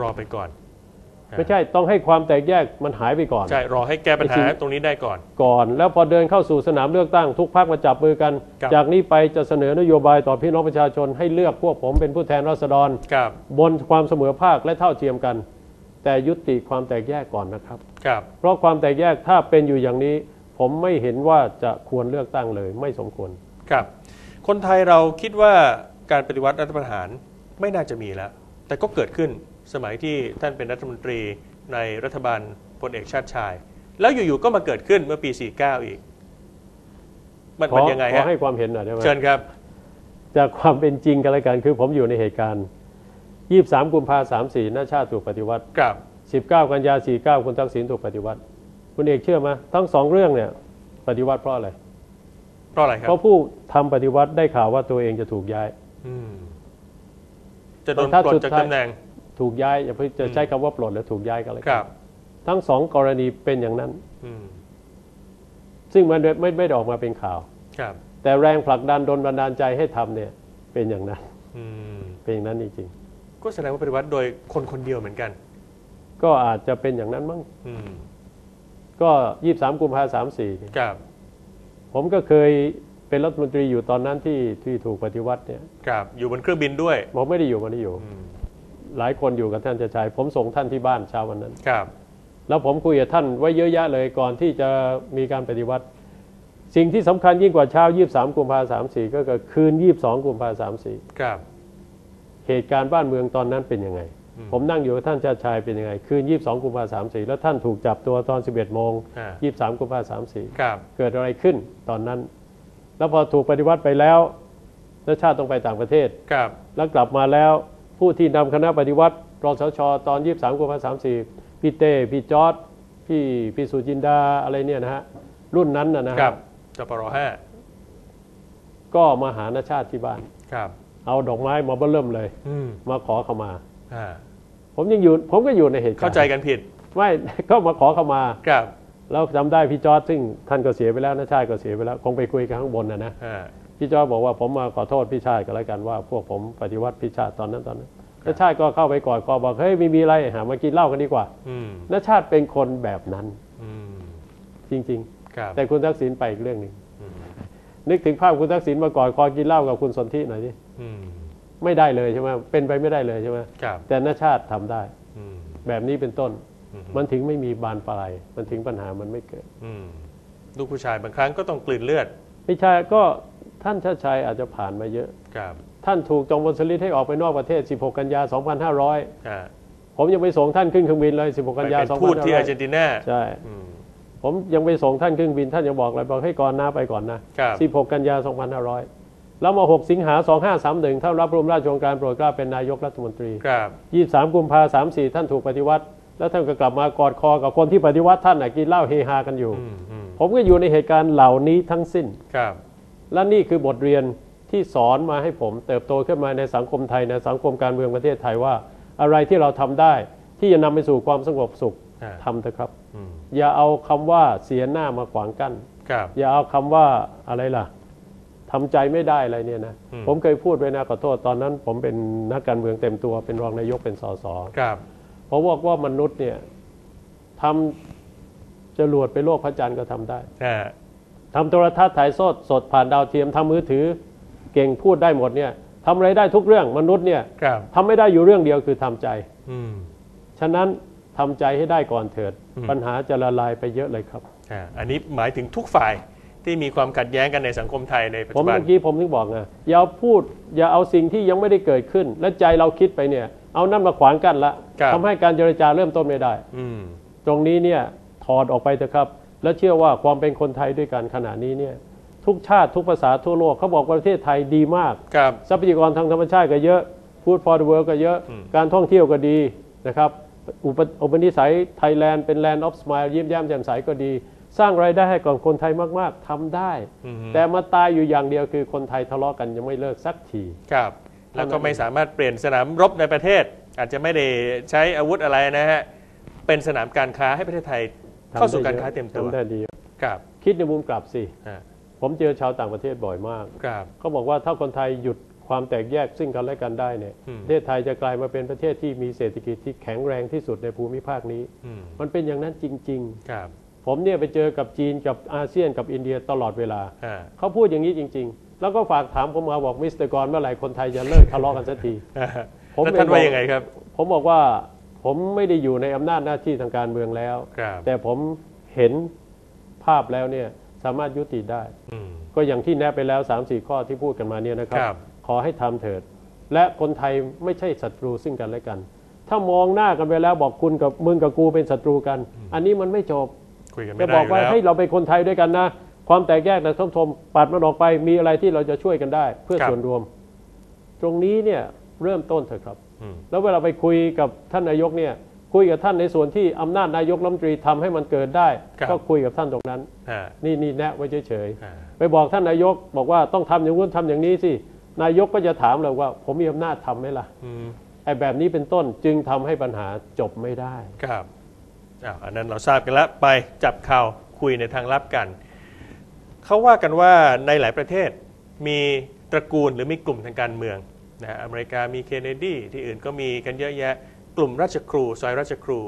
รอไปก่อนไม่ใช่ต้องให้ความแตกแยกมันหายไปก่อน ใช่ รอให้แก้ปัญไอ้สิ่หางตรงนี้ได้ก่อน ก่อนแล้วพอเดินเข้าสู่สนามเลือกตั้งทุกพรรคมาจับมือกันครับจากนี้ไปจะเสนอนโยบายต่อพี่น้องประชาชนให้เลือกพวกผมเป็นผู้แทนราษฎรครับบนความเสมอภาคและเท่าเทียมกัน แต่ยุติความแตกแยกก่อนนะครับครับ เพราะความแตกแยกถ้าเป็นอยู่อย่างนี้ ผมไม่เห็นว่าจะควรเลือกตั้งเลย ไม่สมควรครับ คนไทยเราคิดว่าการปฏิวัติรัฐประหารไม่น่าจะมีแล้ว แต่ก็เกิดขึ้น สมัยที่ท่านเป็นรัฐมนตรีในรัฐบาลพลเอกชาติชาย แล้วอยู่ๆก็มาเกิดขึ้นเมื่อปี 49 อีก มันขมันอยังไงขอฮะให้ความเห็นหน่อยได้ไหมเชิญครับ จากความเป็นจริงกันแล้วกันคือผมอยู่ในเหตุการณ์23กุมภาพันธ์34หน้าชาติถูกปฏิวัติครับ19 กันยา49คุณทักษิณถูกปฏิวัติ คุณเอกเชื่อไหมทั้งสองเรื่องเนี่ยปฏิวัติเพราะอะไรเพราะอะไรครับเพราะผู้ทำปฏิวัติได้ข่าวว่าตัวเองจะถูกย้ายอืมจะโดนถ้าปลดสุดจากท้ายตำแหน่ง ถูกย้ายอย่าเพิ่งจะใช้คำว่าปลดหรือถูกย้ายกันเลยครับ ทั้งสองกรณีเป็นอย่างนั้นอืมซึ่งมันไม่ไม่ไม่ได้ออกมาเป็นข่าวครับ แต่แรงผลักดันโดนบันดาลใจให้ทำเนี่ย เป็นอย่างนั้นอืมเป็นอย่างนั้นจริงก็แสดงว่าปฏิวัติโดยคนคนเดียวเหมือนกันๆก็อาจจะเป็นอย่างนั้นมั้งอืมก็23กุมภาพันธ์34เนี่ยครับ ผมก็เคยเป็นรัฐมนตรีอยู่ตอนนั้นที่ที่ถูกปฏิวัติเนี่ย ครับ อยู่บนเครื่องบินด้วย ผมไม่ได้อยู่ไมันได้อยู่อืม หลายคนอยู่กับท่านชาชัยผมส่งท่านที่บ้านเช้าวันนั้นครับ แล้วผมคุยกับท่านไว้เยอะแยะเลยก่อนที่จะมีการปฏิวัติ สิ่งที่สำคัญยิ่งกว่าเช้า 23 กุมภาพันธ์34ก็คือคืน 22 กุมภาพันธ์34ครับ เหตุการณ์บ้านเมืองตอนนั้นเป็นยังไงอืมผมนั่งอยู่กับท่านชาติชายเป็นยังไง คืน 22 กุมภาพันธ์34แล้วท่านถูกจับตัวตอน 11โมงอ่า23 กุมภาพันธ์34ครับเกิดอะไรขึ้นตอนนั้น แล้วพอถูกปฏิวัติไปแล้วแล้วชาติต้องไปต่างประเทศครับแล้วกลับมาแล้ว ผู้ที่นำคณะปฏิวัติรสชตอน 23กุมภาพันธ์34 พี่เต้พี่จอร์ดพี่พี่สุจินดาอะไรเนี่ยนะฮะรุ่นนั้นนะนะฮะครับจปรห้าก็มาหาณชาติที่บ้าน ครับเอาดอกไม้มาเบิ่มเลย อืมมาขอเข้ามา อ่าผมยังอยู่ผมก็อยู่ในเหตุการณ์เข้าใจกันผิดไม่ ก็มาขอเข้ามา ครับแล้วจำได้พี่จอร์ดซึ่งท่านก็เสียไปแล้วนะชาติก็เสียไปแล้ว คงไปคุยกันข้างบนนะนะอ่า พี่จอร์ดบอกว่าผมมาขอโทษพี่ชาติกันแล้วกันว่า พวกผมปฏิวัติพี่ชาติตอนนั้นตอนนั้นแล้วชาติก็เข้าไปกอดคอบอกเฮ้ยไม่มีอะไรหามากินเหล้ากันดีกว่าอืมนชาติเป็นคนแบบนั้นอืมจริงครับๆแต่คุณทักษิณไปอีกเรื่องหนึ่งอืมนึกถึงภาพคุณทักษิณมากอดคอกินเหล้ากับคุณสนธิหน่อยสิอืมไม่ได้เลยใช่ไหมเป็นไปไม่ได้เลยใช่ไหมครับแต่นชาติทำได้อืมแบบนี้เป็นต้นอืมมันถึงไม่มีบานปลายมันถึงปัญหามันไม่เกิดอืมลูกผู้ชายบางครั้งก็ต้องกลืนเลือดไม่ใช่ก็ ท่านชาติชัยอาจจะผ่านมาเยอะ ครับท่านถูกจองบนสลิดให้ออกไปนอกประเทศ 16 กันยา 2500 อ่าผมยังไปส่งท่านขึ้นเครื่องบินเลย 16 ไปกันยา เป็นทูตที่อาร์เจน2500ตินาใช่ อืม ผมยังไปส่งท่านเครื่องบิน ท่านยังบอกเลยบอกให้ก่อนหน้าไปก่อนนะ ครับ 16 กันยา 2500 แล้วมา 6 สิงหา 2531ท่านรับรวมราชโองการโปรดเกล้าเป็นนายกรัฐมนตรี ครับ 23 กุมภาพันธ์34 ท่านถูกปฏิวัติ แล้วท่านก็กลับมากอดคอกับคนที่ปฏิวัติท่านน่ะกินเหล้าเฮฮากันอยู่ อืมอืมผมก็อยู่ในเหตุการณ์เหล่านี้ทั้งสิ้น ครับ และนี่คือบทเรียนที่สอนมาให้ผมเติบโตขึ้นมาในสังคมไทยในสังคมการเมืองประเทศไทยว่า อะไรที่เราทำได้ที่จะนำไปสู่ความสงบสุขอ่าทำเถอะครับอืมอย่าเอาคำว่าเสียหน้ามาขวางกั้นครับอย่าเอาคำว่าอะไรล่ะทำใจไม่ได้อะไรเนี่ยนะอืมผมเคยพูดไว้นะขอโทษตอนนั้น ผมเป็นนักการเมืองเต็มตัว เป็นรองนายกเป็นสสครับเพราะว่าว่ามนุษย์เนี่ยทำจรวดไปโลกพระจันทร์ก็ทำได้อ่า ทำโทรทัศน์ถ่ายสดสดผ่านดาวเทียมทำมือถือเก่งพูดได้หมดเนี่ยทำอะไรได้ทุกเรื่องมนุษย์เนี่ยครับทำไม่ได้อยู่เรื่องเดียวคือทำใจอืมฉะนั้นทำใจให้ได้ก่อนเถิดอืมปัญหาจะละลายไปเยอะเลยครับอ่าอันนี้หมายถึงทุกฝ่ายที่มีความขัดแย้งกันในสังคมไทยในปัจผมจุบันเมื่อกี้ผมถึงบอกไงอย่าพูดอย่าเอาสิ่งที่ยังไม่ได้เกิดขึ้น และใจเราคิดไปเนี่ย เอานั่นมาขวางกันละครับทำให้การเจรจาเริ่มต้นไม่ได้อืมตรงนี้เนี่ยถอดออกไปเถอะครับ และเชื่อว่าความเป็นคนไทยด้วยกันขณะนี้เนี่ยทุกชาติทุกภาษาทั่วโลกเขาบอกว่าประเทศไทยดีมากครับทรัพยากรทางธรรมชาติก็เยอะ Food for the world ก็เยอะอืมการท่องเที่ยวก็ดีนะครับอุปอุปนิสัยไทยแลนด์เป็น land of smile ยิ้มแย้มแจ่มใสก็ดี สร้างรายได้ให้กับคนไทยมากๆทำได้อืมแต่มาตายอยู่อย่างเดียวคือคนไทยทะเลาะกันยังไม่เลิกสักทีครับแล้วก็ไม่สามารถเปลี่ยนสนามรบในประเทศ อาจจะไม่ได้ใช้อาวุธอะไรนะฮะเป็นสนามการค้าให้ประเทศไทย เข้าสู่การค้าเต็มตัวทำได้ดีครับคิดในมุมกลับสิอ่าผมเจอชาวต่างประเทศบ่อยมากครับเขาบอกว่าถ้าคนไทยหยุดคความแตกแยกซึ่งกันและกันได้เนี่ยอืมประเทศไทยจะกลายมาเป็นประเทศที่มีเศรษฐกิจที่แข็งแรงที่สุดในภูมิภาคนี้อืมมันเป็นอย่างนั้นจริงครับๆผมเนี่ยไปเจอกับจีนกับอาเซียนกับอินเดียตลอดเวลาอ่าเขาพูดอย่างนี้จริง ๆ แล้วก็ฝากถามผมมาบอกมิสเตอร์กรเมื่อไหร่คนไทยจะเลิกทะเลาะกันสักทีอ่าผมแล้วท่านเองบอกว่ายังไงครับ ผมบอกว่า ผมไม่ได้อยู่ในอำนาจหน้าที่ทางการเมืองแล้วครับแต่ผมเห็นภาพแล้วเนี่ยสามารถยุติได้อืมก็อย่างที่แนะไปแล้ว 3 4 ข้อที่พูดกันมาเนี่ยนะครับครับ ขอให้ทำเถิด และคนไทยไม่ใช่ศัตรูซึ่งกันและกัน ถ้ามองหน้ากันไปแล้วบอกคุณกับมึงกับกูเป็นศัตรูกัน อันนี้มันไม่จบคุยกันจะไม่บได้อกอยู่ว่าแล้วให้เราเป็นคนไทยด้วยกันนะ ความแตกแยกแต่ท่านชมปัดมันออกไปมีอะไรที่เราจะช่วยกันได้ เพื่อส่วนรวม ตรงนี้เนี่ยเริ่มต้นเถอะครับอืม แล้วเวลาไปคุยกับท่านนายกเนี่ยคุยกับท่านในส่วนที่อำนาจนายกรัฐมนตรีทำให้มันเกิดได้ ก็คุยกับท่านตรงนั้นอ่านี่นี่แนะไว้เฉยอ่าๆไปบอกท่านนายกบอกว่าต้องทำอย่างนู้นทำอย่างนี้สินายกก็จะถามเราว่า ผมมีอำนาจทำไหมล่ะอืมไอ้แบบนี้เป็นต้นจึงทำให้ปัญหาจบไม่ได้ครับอ่าอันนั้นเราทราบกันแล้วไปจับข่าวคุยในทางลับกันเขาว่ากันว่าในหลายประเทศมีตระกูลหรือมีกลุ่มทางการเมือง นะฮะอเมริกามีเคนเนดีที่อื่นก็มีกันเยอะแยะ กลุ่มราชครูซอยราชครู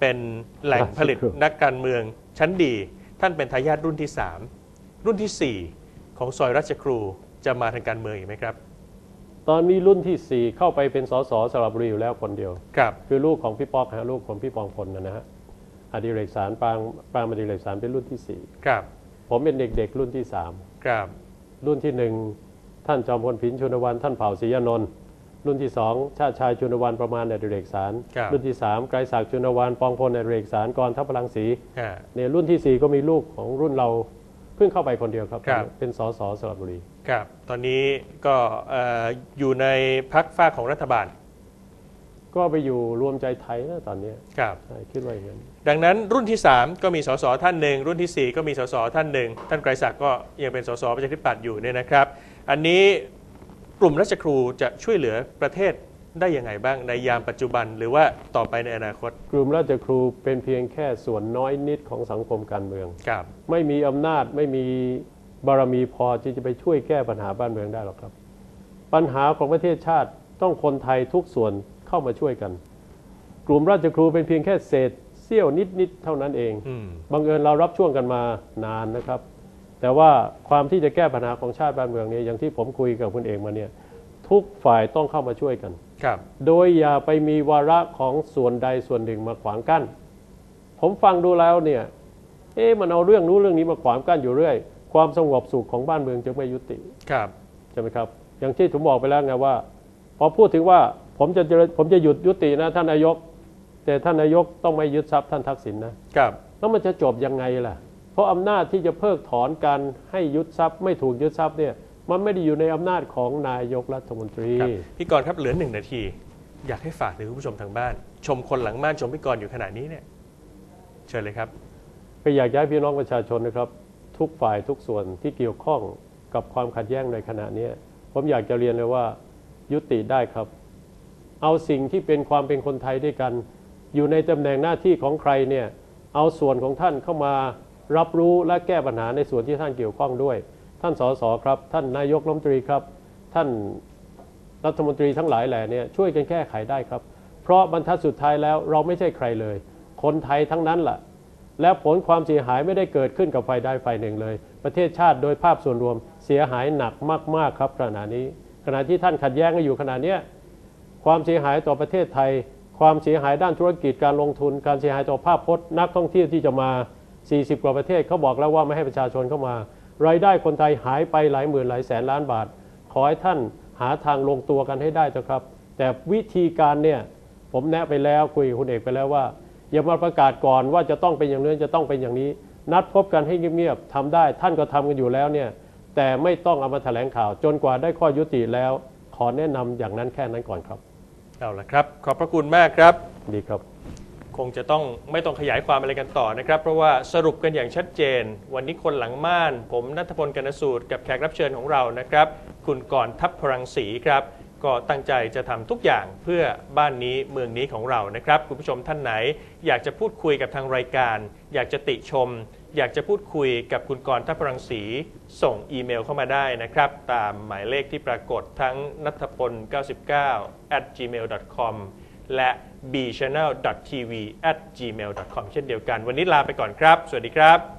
เป็นแหล่งผลิตราชครูนักการเมืองชั้นดี ท่านเป็นทายาทรุ่นที่ 3 รุ่นทีสี่ 4 ของซอยราชครูจะมาทางการเมืองอีกไหมครับ ตอนนี้รุ่นที่ 4 เข้าไปเป็นสสสระบุรีอยู่แล้วคนเดียวครับคือลูกของพี่ป๊อกฮะลูกของพี่ปองพลนะนะฮะอดิเรกสารปางปางอดิเรกสารเป็นรุ่นที่สี่ครับผมเป็นเด็กๆรุ่นที่สามครับรุ่นที่หนึ่ง ท่านจอมพลผินชุนวันท่านเผ่าศรียานนท์รุ่นที่สองชาติชายชุนวันประมาณอดิเรกสารครับรุ่นที่สามไกรศักดิ์ชุนวันปองพลอดิเรกสารกรทัพพลังศรีอ่าเนี่ยรุ่นที่สี่ก็มีลูกของรุ่นเราเพิ่งเข้าไปคนเดียวครับครับเป็นสสสระบุรีครับ ตอนนี้ก็เอ่ออยู่ในพักฝ้ากของรัฐบาล ก็ไปอยู่รวมใจไทยนะตอนเนี้ยครับใช่คิดว่าอย่างนั้นดังนั้นรุ่นที่ 3 ก็มีสสท่านหนึ่งรุ่นทีสี่ 4 ก็มีสสท่านหนึ่งท่านไกรศักดิ์ก็ยังเป็นสสประชาธิปัตย์อยู่เนี่ยนะครับ อันนี้กลุ่มราชครูจะช่วยเหลือประเทศได้ยังไงบ้างในยามปัจจุบันหรือว่าต่อไปในอนาคต กลุ่มราชครูเป็นเพียงแค่ส่วนน้อยนิดของสังคมการเมือง ครับ ไม่มีอำนาจไม่มีบารมีพอที่จะไปช่วยแก้ปัญหาบ้านเมืองได้หรอกครับ ปัญหาของประเทศชาติต้องคนไทยทุกส่วนเข้ามาช่วยกัน กลุ่มราชครูเป็นเพียงแค่เศษเสี้ยวนิดๆเท่านั้นเองอืม บังเอิญเรารับช่วงกันมานานนะครับ แต่ว่าความที่จะแก้ปัญหาของชาติบ้านเมืองเนี่ยอย่างที่ผมคุยกับคุณเองมาเนี่ยทุกฝ่ายต้องเข้ามาช่วยกัน ครับ โดยอย่าไปมีวาระของส่วนใดส่วนหนึ่งมาขวางกั้น ผมฟังดูแล้วเนี่ย เอ๊ะมันเอาเรื่องนู้นเรื่องนี้มาขวางกั้นอยู่เรื่อย ความสงบสุขของบ้านเมืองจะไม่ยุติ ครับ ใช่ไหมครับ อย่างที่ผมบอกไปแล้วไงว่า พอพูดถึงว่าผมจะจะผมจะหยุดยุตินะท่านนายก แต่ท่านนายกต้องไม่ยึดทรัพย์ท่านทักษิณนะ ครับ แล้วมันจะจบยังไงล่ะเพ ราะอำนาจที่จะเพิกถอนการให้ยึดทรัพย์ ไม่ถูกยึดทรัพย์เนี่ยมันไม่ได้อยู่ในอำนาจของนายกรัฐมนตรีครับพี่กรณ์ครับเหลือหนึ่งนาที อยากให้ฝากถึงคุณผู้ชมทางบ้าน ชมคนหลังบ้านชมพี่กรณ์อยู่ขณะนี้เนี่ยเชิญเลยครับก็อยากจะให้พี่น้องประชาชนนะครับ ทุกฝ่ายทุกส่วนที่เกี่ยวข้องกับความขัดแย้งในขณะเนี้ยผมอยากจะเรียนเลยว่ายุติได้ครับ เอาสิ่งที่เป็นความเป็นคนไทยด้วยกัน อยู่ในตำแหน่งหน้าที่ของใครเนี่ยเอาส่วนของท่านเข้ามา รับรู้และแก้ปัญหาในส่วนที่ท่านเกี่ยวข้องด้วย ท่านสสครับ ท่านนายกรัฐมนตรีครับ ท่านรัฐมนตรีทั้งหลายแหล่เนี่ยช่วยกันแก้ไขได้ครับ เพราะบรรทัดสุดท้ายแล้วเราไม่ใช่ใครเลย คนไทยทั้งนั้นแหละและผลความเสียหายไม่ได้เกิดขึ้นกับฝ่ายใดฝ่ายหนึ่งเลย ประเทศชาติโดยภาพส่วนรวมเสียหายหนักมากๆครับขณะนี้ ขณะที่ท่านขัดแย้งกันอยู่ขณะเนี้ยความเสียหายต่อประเทศไทย ความเสียหายด้านธุรกิจการลงทุน การเสียหายต่อภาพพจน์นักท่องเที่ยวที่จะมา 40 กว่าประเทศเขาบอกแล้วว่าไม่ให้ประชาชนเข้ามา รายได้คนไทยหายไปหลายหมื่นหลายแสนล้านบาท ขอให้ท่านหาทางลงตัวกันให้ได้เถอะครับ แต่วิธีการเนี่ยผมแนะไปแล้วคุยกับคุณเอกไปแล้วว่า อย่ามาประกาศก่อนว่าจะต้องเป็นอย่างนี้จะต้องเป็นอย่างนี้ นัดพบกันให้เงียบๆทำได้ ท่านก็ทำกันอยู่แล้วเนี่ยแต่ไม่ต้องเอามาแถลงข่าว จนกว่าได้ข้อยุติแล้ว ขอแนะนำอย่างนั้นแค่นั้นก่อนครับเอาละครับ ขอบพระคุณมากครับ ดีครับ คงจะต้องไม่ต้องขยายความอะไรกันต่อนะครับ เพราะว่าสรุปกันอย่างชัดเจน วันนี้คนหลังม่าน ผมนัทพลกนสูตรกับแขกรับเชิญของเรานะครับ คุณกอนทัพพลังศรีครับ ก็ตั้งใจจะทำทุกอย่างเพื่อบ้านนี้เมืองนี้ของเรานะครับ คุณผู้ชมท่านไหน อยากจะพูดคุยกับทางรายการ อยากจะติชม อยากจะพูดคุยกับคุณกรทัพพลังศรีส่งอีเมลเข้ามาได้นะครับ ตามหมายเลขที่ปรากฏทั้งนัทพล99 at gmail.com และ bchannel.tv@gmail.com เช่นเดียวกัน วันนี้ลาไปก่อนครับ สวัสดีครับ